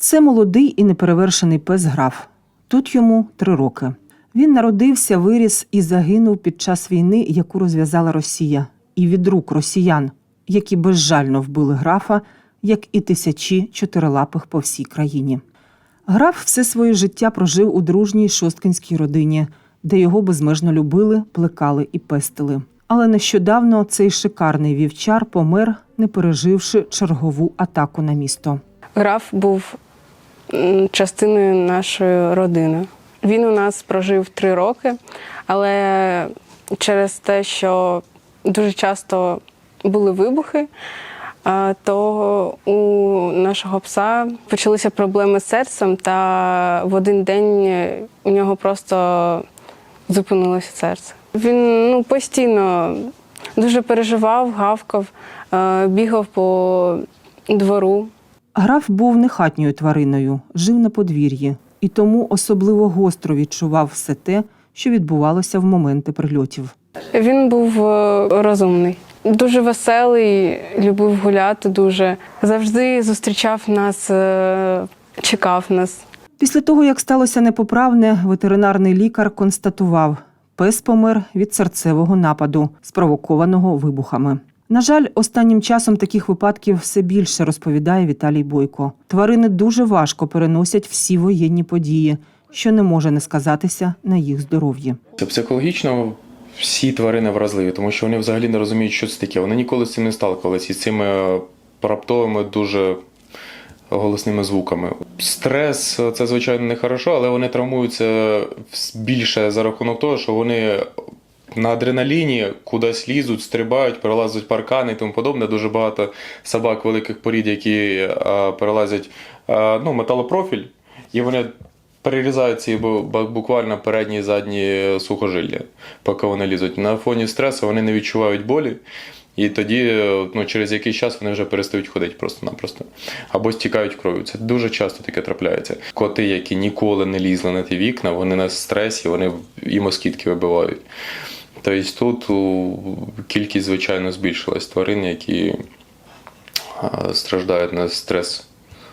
Це молодий і неперевершений пес граф. Тут йому три роки. Він народився, виріс і загинув під час війни, яку розв'язала Росія, і від рук росіян, які безжально вбили графа, як і тисячі чотирилапих по всій країні. Граф все своє життя прожив у дружній шосткинській родині, де його безмежно любили, плекали і пестили. Але нещодавно цей шикарний вівчар помер, не переживши чергову атаку на місто. Граф був частиною нашої родини. Він у нас прожив три роки, але через те, що дуже часто були вибухи, то у нашого пса почалися проблеми з серцем, та в один день у нього просто зупинилося серце. Він ну, постійно дуже переживав, гавкав, е, бігав по двору. Граф був не хатньою твариною, жив на подвір'ї, і тому особливо гостро відчував все те, що відбувалося в моменти прильотів. Він був е, розумний, дуже веселий, любив гуляти дуже. Завжди зустрічав нас, е, чекав нас. Після того, як сталося непоправне, ветеринарний лікар констатував, пес помер від серцевого нападу, спровокованого вибухами. На жаль, останнім часом таких випадків все більше розповідає Віталій Бойко. Тварини дуже важко переносять всі воєнні події, що не може не сказатися на їх здоров'ї. Психологічно всі тварини вразливі, тому що вони взагалі не розуміють, що це таке. Вони ніколи з цим не сталкувалися із цими раптовими дуже голосними звуками. Стрес це звичайно не хорошо, але вони травмуються більше за рахунок того, що вони. На адреналіні кудись лізуть, стрибають, перелазять паркани і тому подобне. Дуже багато собак великих порід, які перелазять ну, металопрофіль, і вони перерізають ці бу- бу- буквально передні і задні сухожилля, поки вони лізуть. На фоні стресу вони не відчувають болі. І тоді ну, через якийсь час вони вже перестають ходити просто-напросто. Або стікають кров'ю. Це дуже часто таке трапляється. Коти, які ніколи не лізли на ті вікна, вони на стресі, вони і москітки вибивають. Тобто тут кількість, звичайно, збільшилась тварин, які страждають на стрес,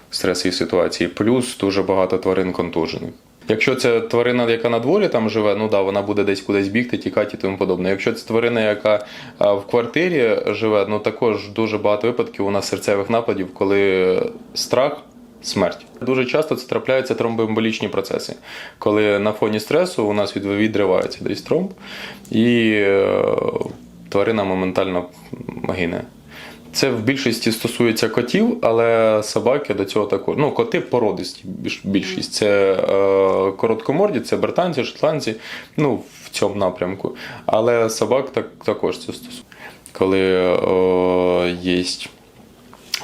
стресові ситуації. Плюс дуже багато тварин контужених. Якщо це тварина, яка на дворі там живе, ну да, вона буде десь кудись бігти, тікати і тому подобне. Якщо це тварина, яка в квартирі живе, ну також дуже багато випадків у нас серцевих нападів, коли страх. Смерть дуже часто це трапляються тромбоемболічні процеси, коли на фоні стресу у нас відривається десь тромб, і е, тварина моментально гине. Це в більшості стосується котів, але собаки до цього також. Ну, коти породисті більшість. Це е, короткоморді, це британці, шотландці, ну, в цьому напрямку. Але собак так, також це стосується. Коли е, є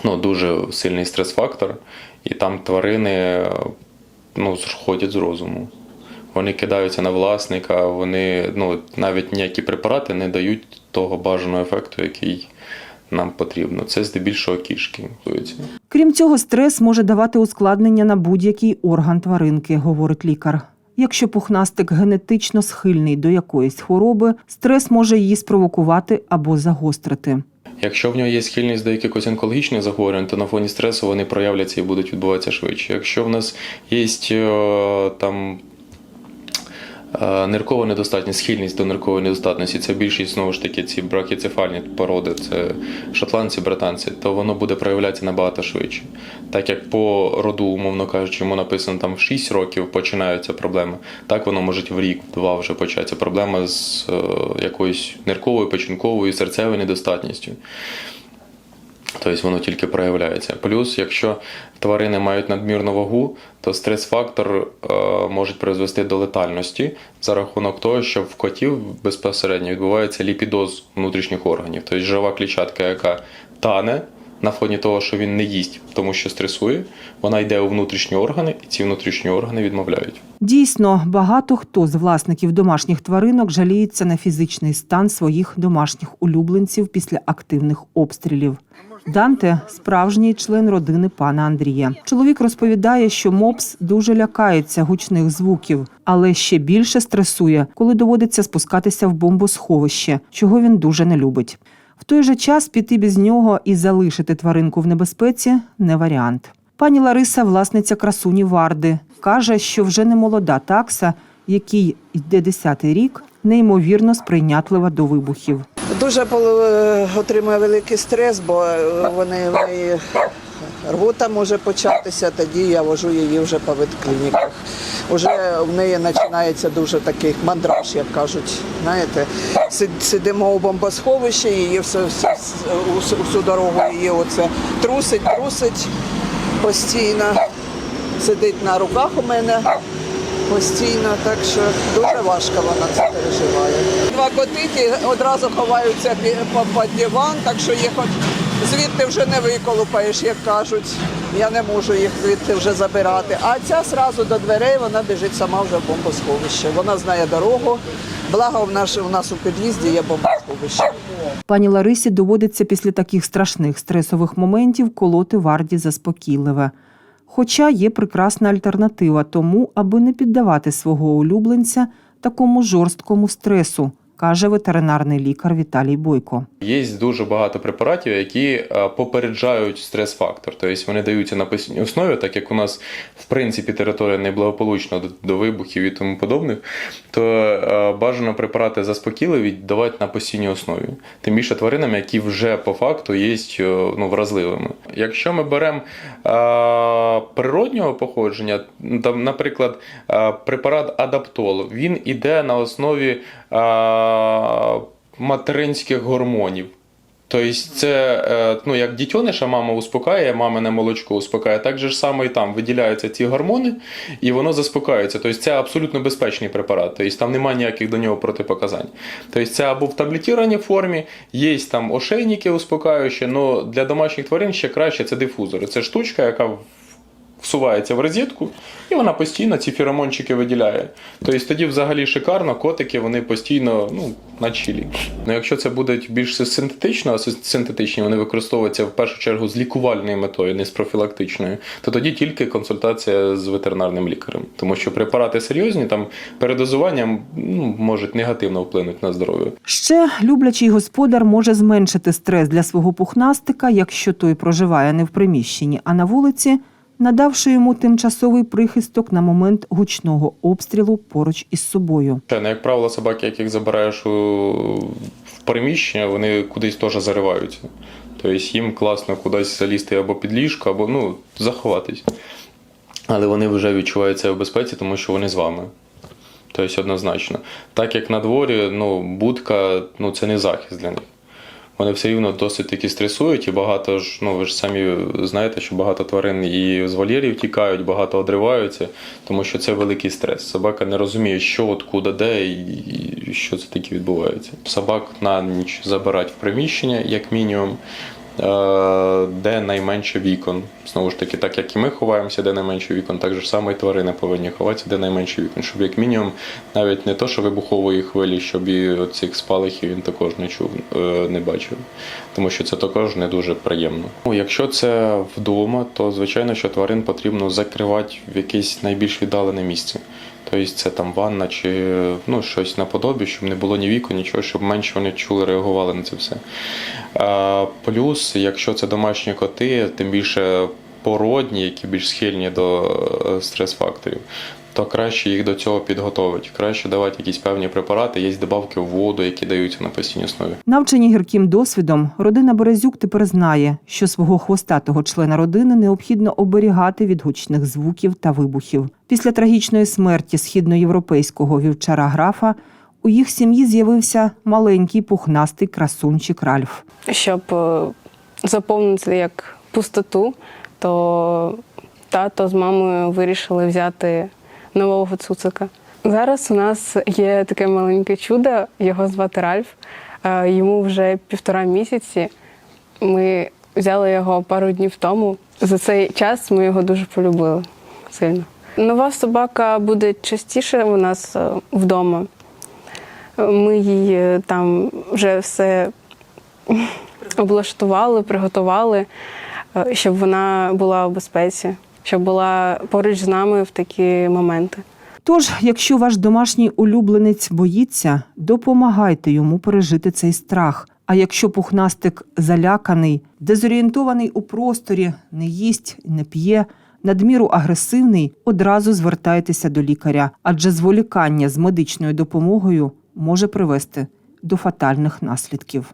ну, дуже сильний стрес-фактор, і там тварини ну, сходять з розуму. Вони кидаються на власника, вони ну, навіть ніякі препарати не дають того бажаного ефекту, який нам потрібно. Це здебільшого кішки. Крім цього, стрес може давати ускладнення на будь-який орган тваринки, говорить лікар. Якщо пухнастик генетично схильний до якоїсь хвороби, стрес може її спровокувати або загострити. Якщо в нього є схильність до якихось онкологічних захворювань, то на фоні стресу вони проявляться і будуть відбуватися швидше. Якщо в нас є е, там ниркова недостатність, схильність до ниркової недостатності, це більшість знову ж таки ці брахіцефальні породи, це шотландці, британці, то воно буде проявлятися набагато швидше. Так як по роду, умовно кажучи, йому написано там в 6 років починаються проблеми, так воно може в рік, в два вже початися проблема з е, якоюсь нирковою, печінковою, серцевою недостатністю. Тобто воно тільки проявляється. Плюс, якщо тварини мають надмірну вагу, то стрес-фактор е, може призвести до летальності за рахунок того, що в котів безпосередньо відбувається ліпідоз внутрішніх органів. Тобто жива клітчатка, яка тане на фоні того, що він не їсть, тому що стресує, вона йде у внутрішні органи, і ці внутрішні органи відмовляють. Дійсно, багато хто з власників домашніх тваринок жаліється на фізичний стан своїх домашніх улюбленців після активних обстрілів. Данте справжній член родини пана Андрія. Чоловік розповідає, що мопс дуже лякається гучних звуків, але ще більше стресує, коли доводиться спускатися в бомбосховище, чого він дуже не любить. В той же час піти без нього і залишити тваринку в небезпеці не варіант. Пані Лариса, власниця красуні Варди, каже, що вже не молода такса, якій йде 10-й рік, неймовірно сприйнятлива до вибухів. Дуже е, отримує великий стрес, бо е, вони в неї рвота може початися, тоді я вожу її вже по ветклініках. Уже в неї починається дуже такий мандраж, як кажуть. Знаєте, сидимо у бомбосховищі, її все, все, всю дорогу її оце трусить, трусить постійно. Сидить на руках у мене постійно, так що дуже важко вона це переживає. Два котики одразу ховаються під диван, так що їх от звідти вже не виколупаєш, як кажуть. Я не можу їх звідти вже забирати. А ця зразу до дверей вона біжить сама вже в бомбосховище. Вона знає дорогу. Благо в нас, у нас у під'їзді є бомбосховище. Пані Ларисі доводиться після таких страшних стресових моментів колоти варді заспокійливе. Хоча є прекрасна альтернатива тому, аби не піддавати свого улюбленця такому жорсткому стресу, каже ветеринарний лікар Віталій Бойко. Є дуже багато препаратів, які е, попереджають стрес-фактор. Тобто вони даються на постійній основі, так як у нас в принципі територія неблагополучна до, вибухів і тому подобних, то е, бажано препарати заспокійливі давати на постійній основі. Тим більше тваринам, які вже по факту є е, ну, вразливими. Якщо ми беремо природнього походження, ну, там, наприклад, препарат Адаптол, він іде на основі материнських гормонів. Тобто це е, ну, як дітьониша мама успокаює, мамине молочко успокаює, так же ж само і там виділяються ці гормони, і воно заспокаюється. Тобто це абсолютно безпечний препарат, тобто там немає ніяких до нього протипоказань. Тобто це або в таблетованій формі, є там ошейники успокаюючі, але для домашніх тварин ще краще це дифузори. Це штучка, яка всувається в розетку, і вона постійно ці феромончики виділяє. Тобто тоді взагалі шикарно, котики вони постійно ну, на чилі. Ну, якщо це буде більш синтетично, а синтетичні вони використовуються в першу чергу з лікувальною метою, не з профілактичною, то тоді тільки консультація з ветеринарним лікарем. Тому що препарати серйозні, там передозуванням ну, можуть негативно вплинути на здоров'я. Ще люблячий господар може зменшити стрес для свого пухнастика, якщо той проживає не в приміщенні, а на вулиці, надавши йому тимчасовий прихисток на момент гучного обстрілу поруч із собою. Ну, як правило, собаки, яких забираєш в приміщення, вони кудись теж зариваються. Тобто їм класно кудись залізти або під ліжко, або ну, заховатись. Але вони вже відчуваються в безпеці, тому що вони з вами. Тобто однозначно. Так як на дворі, ну, будка ну, це не захист для них. Вони все рівно досить таки стресують, і багато ж, ну ви ж самі знаєте, що багато тварин і з вольєрів тікають, багато одриваються, тому що це великий стрес. Собака не розуміє, що от куди де і, що це таке відбувається. Собак на ніч забирають в приміщення, як мінімум. Е, Де найменше вікон. Знову ж таки, так як і ми ховаємося, де найменше вікон, так же само і тварини повинні ховатися, де найменше вікон, щоб як мінімум навіть не то, що вибухової хвилі, щоб і цих спалахів він також не чув, е, не бачив. Тому що це також не дуже приємно. Ну, Якщо це вдома, то звичайно, що тварин потрібно закривати в якесь найбільш віддалене місце. Тобто це там ванна чи ну, щось наподобі, щоб не було ні віку, нічого, щоб менше вони чули, реагували на це все. Плюс, якщо це домашні коти, тим більше породні, які більш схильні до е, стрес-факторів, то краще їх до цього підготовити. Краще давати якісь певні препарати, є добавки в воду, які даються на постійній основі. Навчені гірким досвідом, родина Березюк тепер знає, що свого хвостатого члена родини необхідно оберігати від гучних звуків та вибухів. Після трагічної смерті східноєвропейського вівчара графа у їх сім'ї з'явився маленький пухнастий красунчик Ральф. Щоб е, заповнити як пустоту, то тато з мамою вирішили взяти нового цуцика. Зараз у нас є таке маленьке чудо, його звати Ральф. Е, Йому вже півтора місяці. Ми взяли його пару днів тому. За цей час ми його дуже полюбили сильно. Нова собака буде частіше у нас е, вдома. Ми їй е, там вже все облаштували, приготували, щоб вона була в безпеці, щоб була поруч з нами в такі моменти. Тож, якщо ваш домашній улюбленець боїться, допомагайте йому пережити цей страх, А якщо пухнастик заляканий, дезорієнтований у просторі, не їсть, не п'є, надміру агресивний, одразу звертайтеся до лікаря, адже зволікання з медичною допомогою може привести до фатальних наслідків.